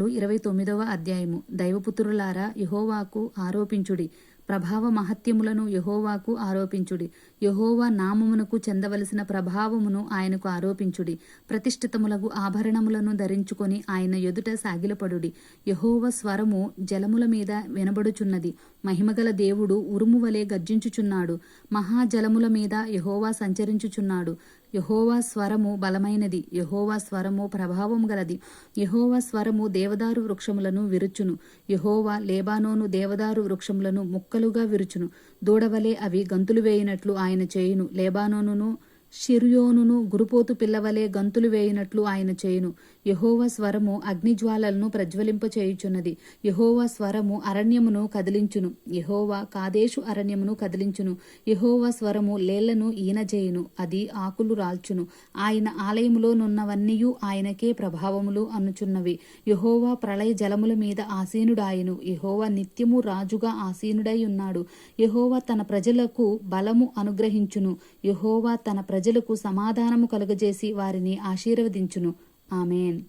కీర్తనలు ఇరవై తొమ్మిదవ అధ్యాయము. దైవపుత్రులారా యహోవాకు ఆరోపించుడి. ప్రభావ మహత్యములను యహోవాకు ఆరోపించుడి. యహోవా నామమునకు చెందవలసిన ప్రభావమును ఆయనకు ఆరోపించుడి. ప్రతిష్ఠితములకు ఆభరణములను ధరించుకొని ఆయన ఎదుట సాగిలపడుడి. యహోవ స్వరము జలముల మీద వినబడుచున్నది. మహిమగల దేవుడు ఉరుము వలె గర్జించుచున్నాడు. మహాజలముల మీద యహోవా సంచరించుచున్నాడు. యహోవా స్వరము బలమైనది. యహోవా స్వరము ప్రభావం గలది. యహోవా స్వరము దేవదారు వృక్షములను విరుచును. యహోవా లేబానోను దేవదారు వృక్షములను ముక్కలుగా విరుచును. దూడవలే అవి గంతులు వేయినట్లు ఆయన చేయును. లేబానోనును షిర్యోనును గురుపోతు పిల్లవలే గంతులు వేయినట్లు ఆయన చేయును. యహోవ స్వరము అగ్నిజ్వాలలను ప్రజ్వలింపచేయుచున్నది యహోవ స్వరము అరణ్యమును కదిలించును. యహోవా కాదేశు అరణ్యమును కదిలించును. యహోవ స్వరము లేళ్ళను ఈనజేయును. అది ఆకులు రాల్చును. ఆయన ఆలయములోనున్నవన్నీయు ఆయనకే ప్రభావములు అనుచున్నవి. యహోవా ప్రళయ జలముల మీద ఆసీనుడాయను. యహోవా నిత్యము రాజుగా ఆసీనుడై ఉన్నాడు. యహోవా తన ప్రజలకు బలము అనుగ్రహించును. యహోవా తన ప్రజలకు సమాధానము కలుగజేసి వారిని ఆశీర్వదించును. ఆమెన్.